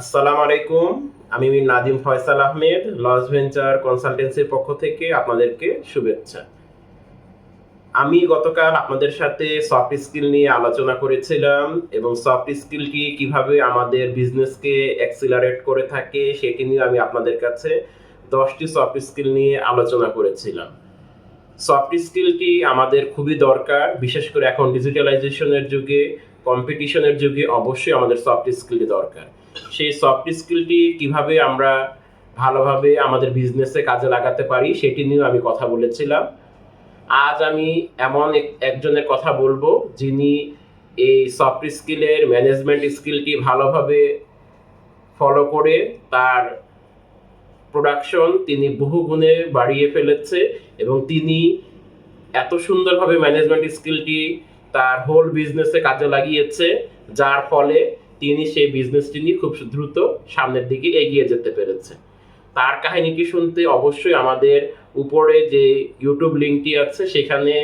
আসসালামু আলাইকুম। আমি নাদিম ফয়সাল আহমেদ, লস ভেঞ্চার কনসালটেন্সির পক্ষ থেকে আপনাদেরকে শুভেচ্ছা। আমি গতকাল আপনাদের সাথে সফট স্কিল নিয়ে আলোচনা করেছিলাম এবং সফট স্কিলটি কীভাবে আমাদের বিজনেসকে অ্যাক্সিলারেট করে থাকে সেটি নিয়ে আমি আপনাদের কাছে দশটি সফট স্কিল নিয়ে আলোচনা করেছিলাম। সফট স্কিলটি আমাদের খুবই দরকার, বিশেষ করে এখন ডিজিটালাইজেশনের যুগে কম্পিটিশনের যুগে অবশ্যই আমাদের সফট স্কিলটি দরকার। সেই সফট স্কিলটি কীভাবে আমরা ভালোভাবে আমাদের বিজনেসে কাজে লাগাতে পারি, সেটি নিয়েও আমি কথা বলেছিলাম। আজ আমি এমন এক- একজনের কথা বলব, যিনি এই সফট স্কিলের ম্যানেজমেন্ট স্কিলটি ভালোভাবে ফলো করে তার প্রোডাকশন তিনি বহু গুণে বাড়িয়ে ফেলেছে এবং তিনি এত সুন্দরভাবে ম্যানেজমেন্ট স্কিলটি তার হোল বিজনেসে কাজে লাগিয়েছে, যার ফলে তিনি সেই বিজনেসটি নিয়ে খুব দ্রুত সামনের দিকে এগিয়ে যেতে পেরেছে। তার কাহিনীটি শুনতে অবশ্যই আমাদের উপরে যে ইউটিউব লিঙ্কটি আছে, সেখানে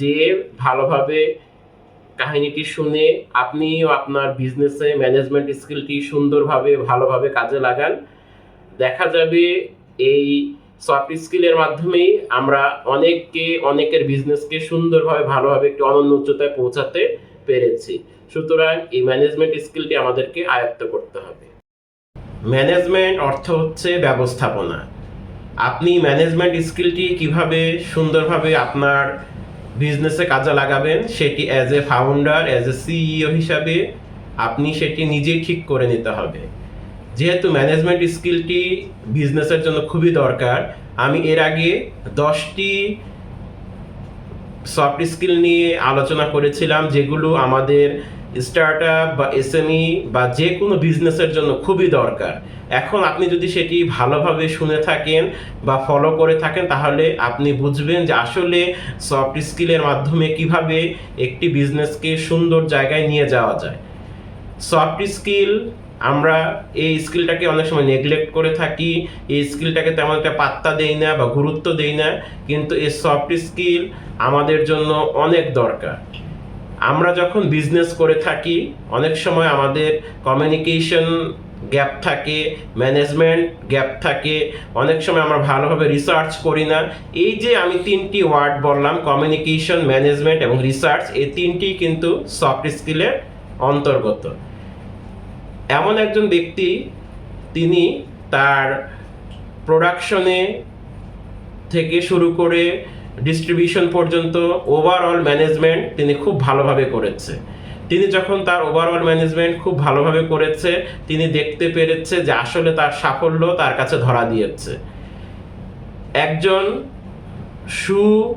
যে ভালোভাবে কাহিনীটি শুনে আপনিও আপনার বিজনেসে ম্যানেজমেন্ট স্কিলটি সুন্দরভাবে, ভালোভাবে কাজে লাগান। দেখা যাবে এই সফট স্কিলের মাধ্যমেই আমরা অনেককে, অনেকের বিজনেসকে সুন্দরভাবে, ভালোভাবে একটি অনন্য উচ্চতায় পৌঁছাতে পেরেছি। সুতরাং এই ম্যানেজমেন্ট স্কিলটি আমাদেরকে আয়ত্ত করতে হবে। ম্যানেজমেন্ট অর্থ হচ্ছে ব্যবস্থাপনা। আপনি ম্যানেজমেন্ট স্কিলটি কীভাবে সুন্দরভাবে আপনার বিজনেসে কাজে লাগাবেন, সেটি as a founder as a CEO হিসাবে আপনি সেটি নিজেই ঠিক করে নিতে হবে। যেহেতু ম্যানেজমেন্ট স্কিলটি বিজনেসের জন্য খুবই দরকার, আমি এর আগে দশটি সফট স্কিল নিয়ে আলোচনা করেছিলাম, যেগুলো আমাদের স্টার্ট বা এসএমই বা যে কোনো বিজনেসের জন্য খুবই দরকার। এখন আপনি যদি সেটি ভালোভাবে শুনে থাকেন বা ফলো করে থাকেন, তাহলে আপনি বুঝবেন যে আসলে সফট স্কিলের মাধ্যমে কীভাবে একটি বিজনেসকে সুন্দর জায়গায় নিয়ে যাওয়া যায়। সফট স্কিল আমরা এই স্কিলটাকে অনেক সময় নেগলেক্ট করে থাকি, এই স্কিলটাকে তেমন একটা পাত্তা দেই না বা গুরুত্ব দেই না, কিন্তু এই সফট স্কিল আমাদের জন্য অনেক দরকার। আমরা যখন বিজনেস করে থাকি, অনেক সময় আমাদের কমিউনিকেশন গ্যাপ থাকে ম্যানেজমেন্ট গ্যাপ থাকে, অনেক সময় আমরা ভালোভাবে রিসার্চ করি না। এই যে আমি তিনটি ওয়ার্ড বললাম কমিউনিকেশন ম্যানেজমেন্ট এবং রিসার্চ এই তিনটি কিন্তু সফট স্কিলের অন্তর্গত। এমন একজন ব্যক্তি, তিনি তার প্রোডাকশনে থেকে শুরু করে ডিস্ট্রিবিউশন পর্যন্ত ওভারঅল ম্যানেজমেন্ট তিনি খুব ভালোভাবে করেছে। তিনি যখন তার ওভারঅল ম্যানেজমেন্ট খুব ভালোভাবে করেছে, তিনি দেখতে পেরেছে যে আসলে তার সাফল্য তার কাছে ধরা দিয়েছে। একজন শু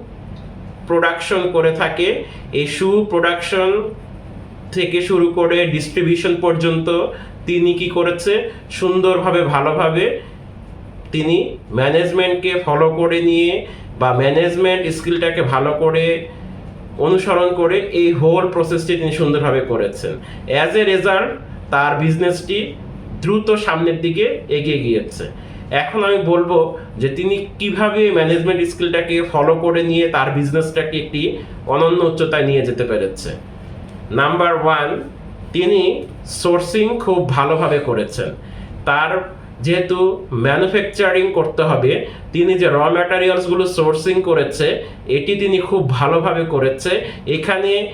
প্রোডাকশন করে থাকে। এই সু প্রোডাকশন থেকে শুরু করে ডিস্ট্রিবিউশন পর্যন্ত তিনি কি করেছে? সুন্দরভাবে, ভালোভাবে তিনি ম্যানেজমেন্টকে ফলো করে নিয়ে বা ম্যানেজমেন্ট স্কিলটাকে ভালো করে অনুসরণ করে এই হোল প্রসেসটি তিনি সুন্দরভাবে করেছেন। অ্যাজ এ রেজাল্ট তার বিজনেসটি দ্রুত সামনের দিকে এগিয়ে গিয়েছে। এখন আমি বলব যে তিনি কীভাবে ম্যানেজমেন্ট স্কিলটাকে ফলো করে নিয়ে তার বিজনেসটাকে একটি অনন্য উচ্চতায় নিয়ে যেতে পেরেছে। নাম্বার ওয়ান তিনি সোর্সিং খুব ভালোভাবে করেছেন। তার যেহেতু ম্যানুফ্যাকচারিং করতে হবে, তিনি যে র ম্যাটারিয়ালসগুলো সোর্সিং করেছে, এটি তিনি খুব ভালোভাবে করেছে। এখানে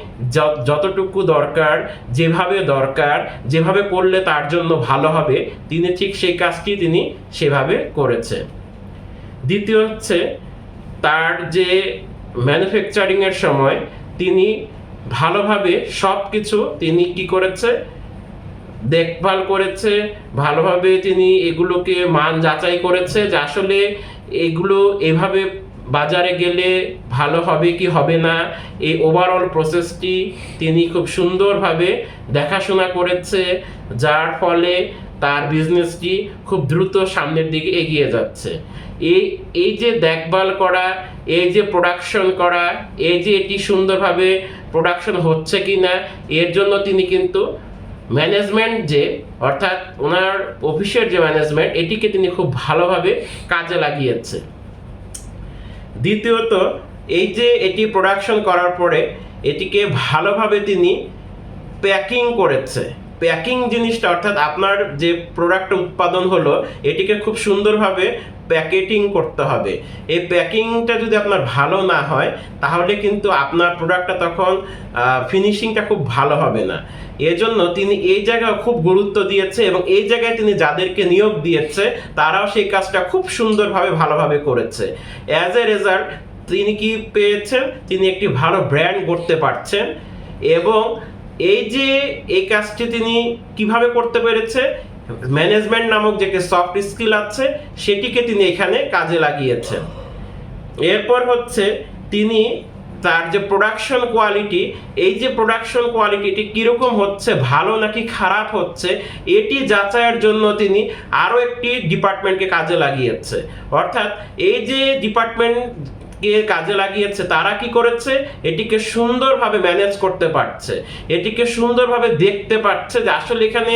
যতটুকু দরকার, যেভাবে দরকার, যেভাবে করলে তার জন্য ভালো হবে, তিনি ঠিক সেই কাজটি তিনি সেভাবে করেছে। দ্বিতীয় হচ্ছে, তার যে ম্যানুফ্যাকচারিংয়ের সময়, তিনি ভালোভাবে সব কিছু তিনি কি করেছে? দেখভাল করেছে, ভালোভাবে তিনি এগুলোকে মান যাচাই করেছে যে আসলে এগুলো এভাবে বাজারে গেলে ভালো হবে কি হবে না। এই ওভারঅল প্রসেসটি তিনি খুব সুন্দরভাবে দেখাশোনা করেছে, যার ফলে তার বিজনেসটি খুব দ্রুত সামনের দিকে এগিয়ে যাচ্ছে। এই এই যে দেখভাল করা, এই যে প্রোডাকশন করা, এই যে এটি সুন্দরভাবে প্রোডাকশন হচ্ছে কি না এর জন্য তিনি কিন্তু ম্যানেজমেন্ট যে, অর্থাৎ ওনার অফিসের যে ম্যানেজমেন্ট এটিকে তিনি খুব ভালোভাবে কাজে লাগিয়েছে। দ্বিতীয়ত, এই যে এটি প্রোডাকশন করার পরে, এটিকে ভালোভাবে তিনি প্যাকিং করেছে। প্যাকিং জিনিসটা, অর্থাৎ আপনার যে প্রোডাক্ট উৎপাদন হলো, এটিকে খুব সুন্দরভাবে প্যাকেটিং করতে হবে। এই প্যাকিংটা যদি আপনার ভালো না হয়, তাহলে কিন্তু আপনার প্রোডাক্টটা তখন ফিনিশিংটা খুব ভালো হবে না। এজন্য তিনি এই জায়গায় খুব গুরুত্ব দিয়েছে এবং এই জায়গায় তিনি যাদেরকে নিয়োগ দিয়েছে, তারাও সেই কাজটা খুব সুন্দরভাবে, ভালোভাবে করেছে। অ্যাজ এ রেজাল্ট তিনি কি পেয়েছেন? তিনি একটি ভালো ব্র্যান্ড করতে পারছেন এবং এই যে এই কাজটি তিনি কীভাবে করতে পেরেছে ম্যানেজমেন্ট নামক যে সফট স্কিল আছে, সেটিকে তিনি এখানে কাজে লাগিয়েছেন। এরপর হচ্ছে তিনি তার যে প্রোডাকশন কোয়ালিটি এই যে প্রোডাকশন কোয়ালিটিটি কীরকম হচ্ছে, ভালো নাকি খারাপ হচ্ছে, এটি যাচাইয়ের জন্য তিনি আরও একটি ডিপার্টমেন্টকে কাজে লাগিয়েছে। অর্থাৎ এই যে ডিপার্টমেন্ট কে কাজে লাগিয়েছে, তারা কি করেছে? এটিকে সুন্দরভাবে ম্যানেজ করতে পারছে। এটিকে সুন্দরভাবে দেখতে পারছে যে আসলে এখানে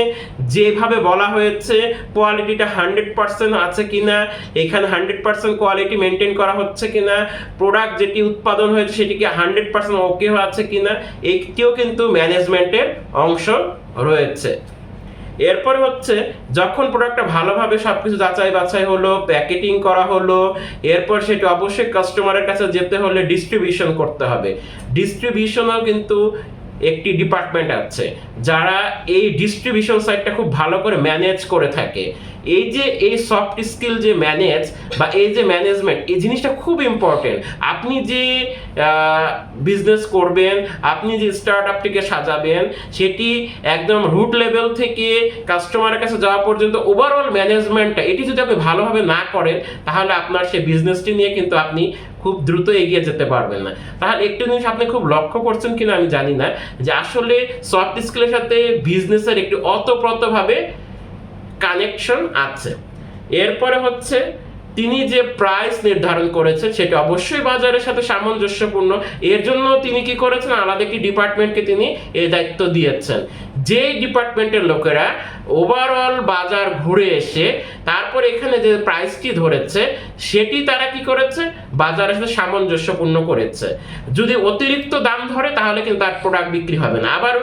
যেভাবে বলা হয়েছে কোয়ালিটিটা হান্ড্রেড পার্সেন্ট আছে কিনা, এখানে হান্ড্রেড পার্সেন্ট কোয়ালিটি মেনটেন করা হচ্ছে কিনা প্রোডাক্ট যেটি উৎপাদন হয়েছে সেটিকে হান্ড্রেড পার্সেন্ট ওকে আছে কিনা এইটিও কিন্তু ম্যানেজমেন্টের অংশ রয়েছে। এরপরে হচ্ছে যখন প্রোডাক্টটা ভালোভাবে সব কিছু যাচাই বাছাই হলো প্যাকেটিং করা হলো, এরপর সেটা অবশ্যই কাস্টমারের কাছে যেতে হলে ডিস্ট্রিবিউশন করতে হবে। ডিস্ট্রিবিউশনও কিন্তু একটি ডিপার্টমেন্ট আছে, যারা এই ডিস্ট্রিবিউশন সাইটটা খুব ভালো করে ম্যানেজ করে থাকে। এই যে এই সফট স্কিল যে ম্যানেজ বা এই যে ম্যানেজমেন্ট এই জিনিসটা খুব ইম্পর্টেন্ট আপনি যে বিজনেস করবেন, আপনি যে স্টার্ট আপটিকে সাজাবেন, সেটি একদম রুট লেভেল থেকে কাস্টমারের কাছে যাওয়া পর্যন্ত ওভারঅল ম্যানেজমেন্টটা এটি যদি আপনি ভালোভাবে না করেন, তাহলে আপনার সেই বিজনেসটি নিয়ে কিন্তু আপনি খুব দ্রুত এগিয়ে যেতে পারবেন না। তাহলে একটু জিনিস আপনি খুব লক্ষ্য করছেন কিনা আমি জানি না, যে আসলে সফট স্কিলের সাথে বিজনেসের একটি অতপ্রতভাবে কানেকশন আছে। এরপরে হচ্ছে তিনি যে প্রাইস নির্ধারণ করেছেন, সেটা অবশ্যই বাজারের সাথে সামঞ্জস্যপূর্ণ। এর জন্য তিনি কি করেছেন? আলাদা একটি ডিপার্টমেন্টকে তিনি এই দায়িত্ব দিয়েছেন। যে ডিপার্টমেন্টের লোকেরা ওভারঅল বাজার ঘুরে এসে তারপর এখানে যে প্রাইসটি ধরেছে, সেটি তারা কি করেছে? বাজারের সাথে সামঞ্জস্যপূর্ণ করেছে। যদি অতিরিক্ত দাম ধরে, তাহলে কিন্তু তার প্রোডাক্ট বিক্রি হবে না। আবার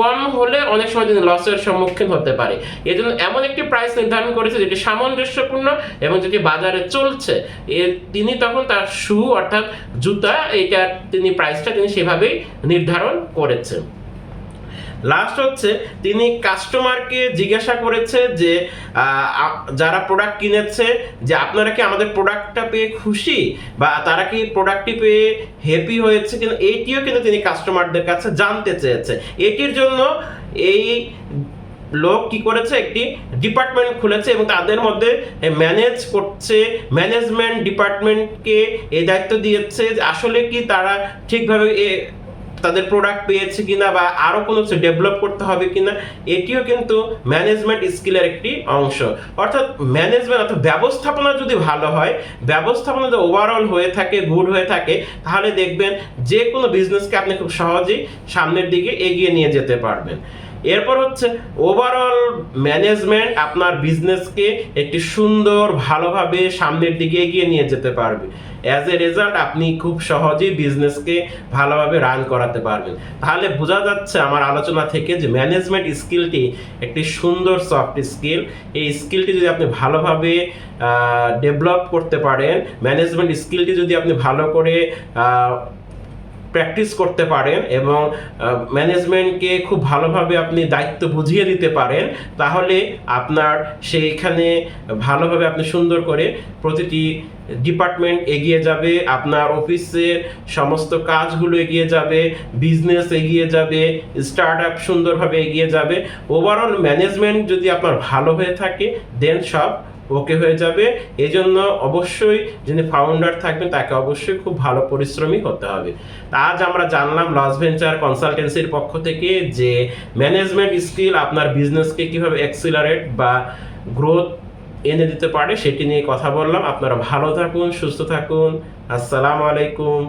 কম হলে অনেক সময় তিনি লসের সম্মুখীন হতে পারে। এই জন্য এমন একটি প্রাইস নির্ধারণ করেছে, যেটি সামঞ্জস্যপূর্ণ এবং যেটি বাজারে চলছে। এ তিনি তখন তার শু অর্থাৎ জুতা এইটার তিনি প্রাইসটা তিনি সেভাবেই নির্ধারণ করেছেন। লাস্ট হচ্ছে, তিনি কাস্টমারকে জিজ্ঞাসা করেছে যে যারা প্রোডাক্ট কিনেছে, যে আপনারা কি আমাদের প্রোডাক্টটা পেয়ে খুশি? বা তারা কি প্রোডাক্টটি পেয়ে হ্যাপি হয়েছে কিনা? এটিও কিন্তু তিনি কাস্টমারদের কাছে জানতে চেয়েছে। এটির জন্য এই লোক কি করেছে? একটি ডিপার্টমেন্ট খুলেছে এবং তাদের মধ্যে ম্যানেজ করছে ম্যানেজমেন্ট ডিপার্টমেন্টকে এই দায়িত্ব দিয়েছে আসলে কি তারা ঠিকভাবে এ তাদের প্রোডাক্ট পেয়েছে কিনা বা আরও কোনো কিছু ডেভেলপ করতে হবে কিনা, এটিও কিন্তু ম্যানেজমেন্ট স্কিলের একটি অংশ। অর্থাৎ ম্যানেজমেন্ট অর্থাৎ ব্যবস্থাপনা যদি ভালো হয়, ব্যবস্থাপনা যদি ওভারঅল হয়ে থাকে গুড হয়ে থাকে, তাহলে দেখবেন যে কোনো বিজনেসকে আপনি খুব সহজেই সামনের দিকে এগিয়ে নিয়ে যেতে পারবেন। এরপর হচ্ছে ওভারঅল ম্যানেজমেন্ট আপনার বিজনেসকে একটি সুন্দর, ভালোভাবে সামনের দিকে এগিয়ে নিয়ে যেতে পারবে। অ্যাজ এ রেজাল্ট আপনি খুব সহজেই বিজনেসকে ভালোভাবে রান করাতে পারবেন। তাহলে বোঝা যাচ্ছে আমার আলোচনা থেকে যে ম্যানেজমেন্ট স্কিলটি একটি সুন্দর সফট স্কিল এই স্কিলটি যদি আপনি ভালোভাবে ডেভেলপ করতে পারেন ম্যানেজমেন্ট স্কিলটি যদি আপনি ভালো করে প্র্যাকটিস করতে পারেন এবং ম্যানেজমেন্টকে খুব ভালোভাবে আপনি দায়িত্ব বুঝিয়ে দিতে পারেন, তাহলে আপনার সেইখানে ভালোভাবে আপনি সুন্দর করে প্রতিটি ডিপার্টমেন্ট এগিয়ে যাবে, আপনার অফিসের সমস্ত কাজগুলো এগিয়ে যাবে বিজনেস এগিয়ে যাবে স্টার্ট আপ সুন্দরভাবে এগিয়ে যাবে। ওভারঅল ম্যানেজমেন্ট যদি আপনার ভালো হয়ে থাকে দেন সব ওকে হয়ে যাবে। এজন্য অবশ্যই যিনি ফাউন্ডার থাকবেন, তাকে অবশ্যই খুব ভালো পরিশ্রমী হতে হবে। আজ আমরা জানলাম লস ভেঞ্চার কনসালটেন্সির পক্ষ থেকে যে ম্যানেজমেন্ট স্কিল আপনার বিজনেসকে কীভাবে অ্যাক্সিলারেট বা গ্রোথ এনে দিতে পারে, সেটি নিয়ে কথা বললাম। আপনারা ভালো থাকুন, সুস্থ থাকুন। আসসালামু আলাইকুম।